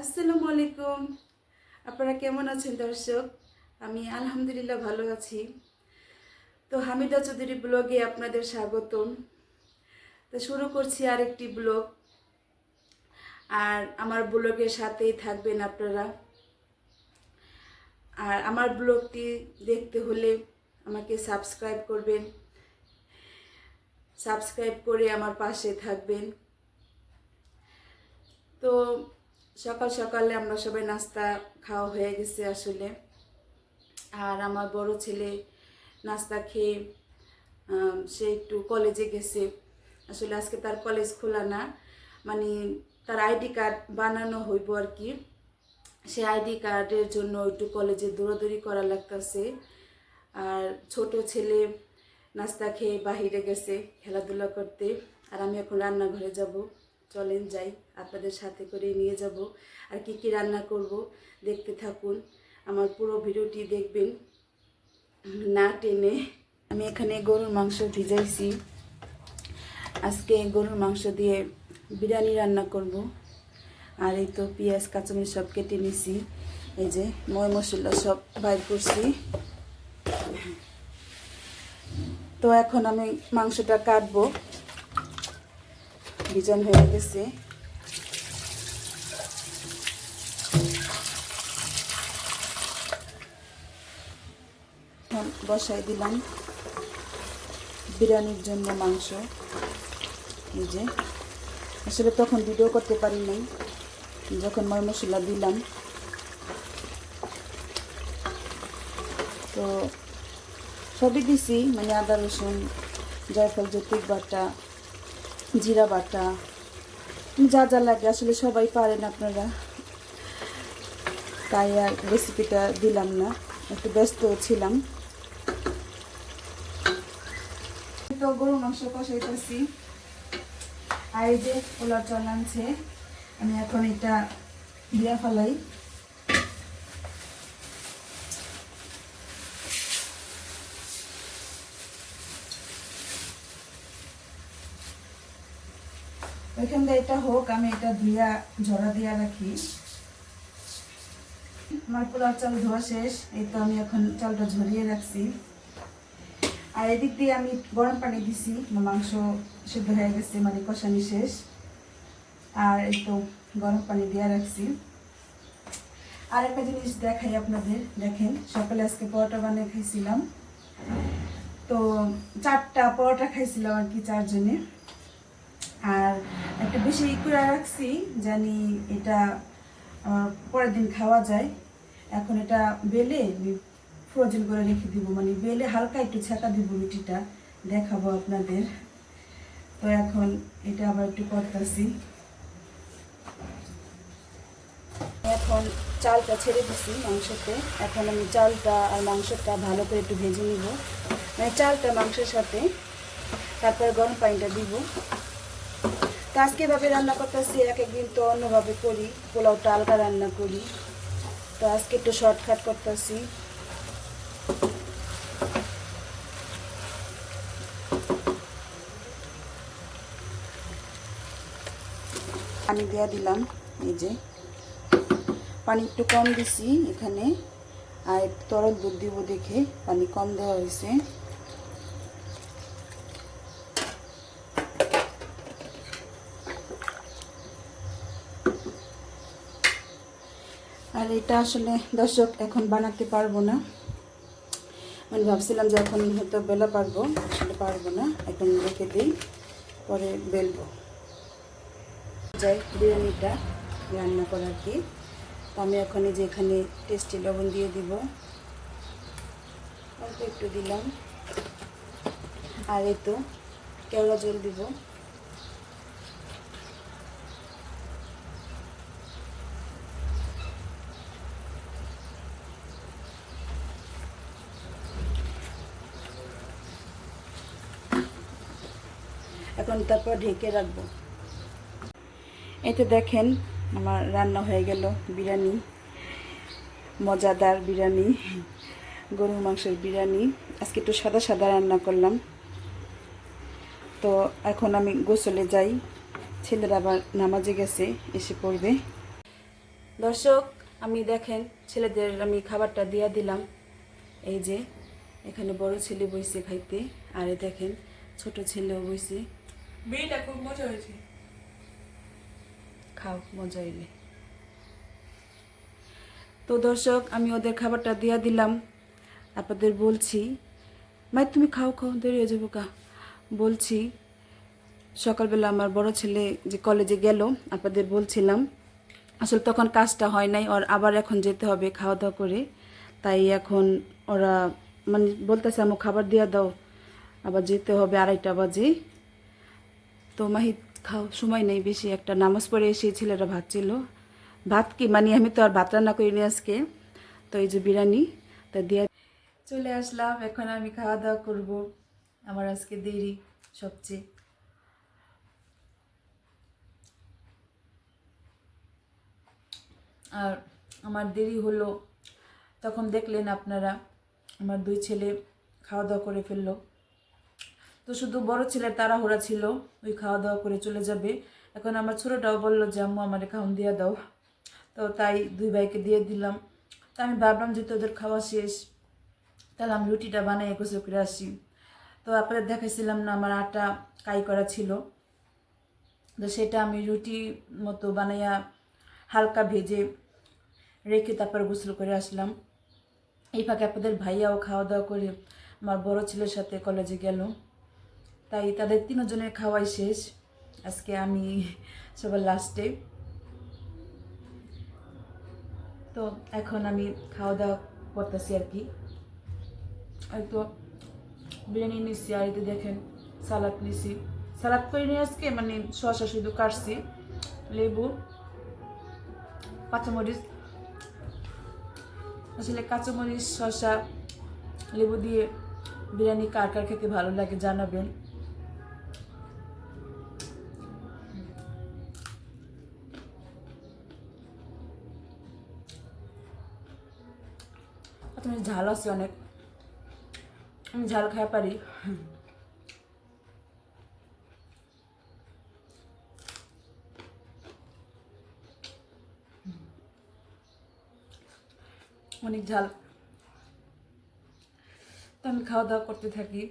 আসসালামু আলাইকুম। আপনারা কেমন আছেন দর্শক? আমি আলহামদুলিল্লাহ ভালো আছি। তো হামিদা চৌধুরী ব্লগে আপনাদের স্বাগতম। তো শুরু করছি আরেকটি ব্লগ। আর আমার ব্লগের সাথেই থাকবেন আপনারা। আর আমার ব্লগটি দেখতে হলে আমাকে সাবস্ক্রাইব করবেন। সাবস্ক্রাইব করে আমার পাশে থাকবেন। তো সকাল সকালে আমরা সবাই নাস্তা খাওয়া হয়ে গেছে আসলে। আর আমার বড় ছেলে নাস্তা খেয়ে সে একটু কলেজে গেছে। আসলে আজকে তার কলেজ খোলা না মানে তার আইডি কার্ড বানানো হইব আর কি। সে আইডি কার্ডের জন্য একটু কলেজে দৌড়াদৌড়ি করা লাগতেছে। আর ছোট ছেলে নাস্তা খেয়ে বাহিরে গেছে খেলাধুলা করতে। আর আমি এখন রান্নাঘরে যাব। চলেন যাই। আপনাদের সাথে করে নিয়ে যাব আর কি কি রান্না করব দেখতে থাকুন। আমার পুরো ভিডিওটি দেখবেন না টেনে। আমি এখানে গরুর মাংস ভিজাইছি। আজকে গরুর মাংস দিয়ে বিরিয়ানি রান্না করব। আর এই তো পেঁয়াজ, কাঁচামরিচ সব কেটে নিছি। এই যে ময় মশলা সব বাইর করছি। তো এখন আমি মাংসটা কাটবো। বিজন হয়ে গেছে। এখন বসাই দিলাম বিরিয়ানির জন্য মাংস। এই যে। আসলে তখন ভিডিও করতে পারি নাই। যখন ময় মশলা দিলাম। তো সবই দিছি মানে আদা, রসুন, জয়ফল জৈতিক বাটা, জিরা বাটা। যা যা লাগে, আসলে সবাই পারেন আপনারা। তাই আর রেসিপিটা দিলাম না। একটু ব্যস্ত ছিলাম। তো গরু মাংস কষাইতেছি। আর এই যে পোলার চাল আনছে, আমি এখন এটা দিয়া ফেলাই। ওইখান দিয়ে এটা হোক, আমি এটা দিয়া ঝরা দিয়া রাখি। আমার পোলাও চাল ধোয়া শেষ, এই তো আমি এখন চালটা ঝরিয়ে রাখছি। আর এদিক দিয়ে আমি গরম পানি দিছি মাংস সিদ্ধ হয়ে গেছে মানে কষানি শেষ। আর এই তো গরম পানি দিয়ে রাখছি। আর একটা জিনিস দেখাই আপনাদের, দেখেন, সকালে আজকে পরোটা বানিয়ে খাইছিলাম। তো চারটা পরোটা খাইছিলাম আর কি চারজনে। আর একটা বেশি করে রাখছি জানি এটা পরের দিন খাওয়া যায়। এখন এটা বেলে ফ্রোজেন করে রেখে দিব মানে বেলে হালকা একটু ছেঁকা দিব রুটিটা দেখাবো আপনাদের। তো এখন এটা আবার একটু করতেছি। এখন চালটা ছেড়ে দিছি মাংসতে। এখন আমি চালটা আর মাংসটা ভালো করে একটু ভেজে নিব। মানে চালটা মাংসের সাথে তারপর গরম পানিটা দিব। তো আজকে এভাবে রান্না করতেছি, এক একদিন তো অন্যভাবে করি, পোলাওটা আলগা রান্না করি। তো আজকে একটু শর্টকাট করতেছি। পানি দেওয়া দিলাম, এই যে। পানি একটু কম দিছি এখানে, আর একটু তরল দুধ দিব দেখে, পানি কম দেওয়া হয়েছে। আর এটা আসলে দর্শক এখন বানাতে পারব না। মানে ভাবছিলাম যে এখন হয়তো বেলা পারব, আসলে পারব না, এখন রেখে দিই, পরে বেলবো। যাই বিরিয়ানিটা রান্না করার কি। তো আমি এখন যে এখানে টেস্টি লবণ দিয়ে দিব। অল্প একটু দিলাম। আর এই তো কেওড়া জল দিব। এখন তারপর ঢেকে রাখব। এই তো দেখেন আমার রান্না হয়ে গেল, বিরিয়ানি, মজাদার বিরিয়ানি, গরুর মাংসের বিরিয়ানি। আজকে একটু সাদা সাদা রান্না করলাম। তো এখন আমি গোসলে যাই, ছেলেরা আবার নামাজে গেছে, এসে পড়বে। দর্শক, আমি দেখেন ছেলেদের আমি খাবারটা দিয়া দিলাম। এই যে, এখানে বড় ছেলে বইছে খাইতে, আর দেখেন ছোট ছেলেও বইছে। মেয়েটা খুব মজা হয়েছে। খাও, মজা হইলে তো দর্শক, আমি ওদের খাবারটা দিয়া দিলাম। আপনাদের বলছি, মাই, তুমি খাও খাও, দেরি হয়ে যাব কা বলছি, সকালবেলা আমার বড় ছেলে যে কলেজে গেল, আপনাদের বলছিলাম, আসলে তখন কাজটা হয় নাই, ওর আবার এখন যেতে হবে খাওয়া দাওয়া করে। তাই এখন ওরা মানে বলতেছে আমার খাবার দিয়া দাও। আবার যেতে হবে আড়াইটা বাজে। তো মাহি খাও, সময় নেই বেশি, একটা নামাজ পড়ে এসে ছেলেরা ভাত ছিল ভাত কি? মানে আমি তো আর ভাত রান্না করিনি আজকে। তো এই যে বিরিয়ানি, তা দিয়ে চলে আসলাম, এখন আমি খাওয়া দাওয়া করব আমার আজকে দেরি সবচেয়ে। আর আমার দেরি হলো, তখন দেখলেন আপনারা, আমার দুই ছেলে খাওয়া দাওয়া করে ফেলল। তো শুধু বড় ছেলের তাড়াহুড়া ছিল, ওই খাওয়া দাওয়া করে চলে যাবে। এখন আমার ছোটোটাও বলল যে, আম্মু, আমার খাওয়ান দিয়ে দাও। তো তাই দুই ভাইকে দিয়ে দিলাম। তো আমি ভাবলাম যে, তোদের খাওয়া শেষ, তাহলে আমি রুটিটা বানাই, গোসল করে আসি। তো আপনাদের দেখাইছিলাম না, আমার আটা কাই করা ছিল। তো সেটা আমি রুটি মতো বানাইয়া হালকা ভেজে রেখে তারপর গোসল করে আসলাম। এই ফাঁকে আপনাদের ভাইয়াও খাওয়া দাওয়া করে, আমার বড় ছেলের সাথে কলেজে গেল। তাই তাদের তিনজনের খাওয়াই শেষ। আজকে আমি সবার লাস্টে তো এখন আমি খাওয়া দাওয়া করতেছি আর কি। এই তো বিরিয়ানি নিচ্ছি আর এতে দেখেন সালাদ নিছি। সালাদ করে নিয়ে আজকে মানে শসা শুধু কাটছি, লেবু, কাঁচামরিচ। আসলে কাঁচামরিচ, শসা, লেবু দিয়ে বিরিয়ানি কার কার খেতে ভালো লাগে জানাবেন। তুমি ঝাল আছে অনেক। আমি ঝাল খাই পারি। অনেক ঝাল। তো আমি খাওয়া দাওয়া করতে থাকি।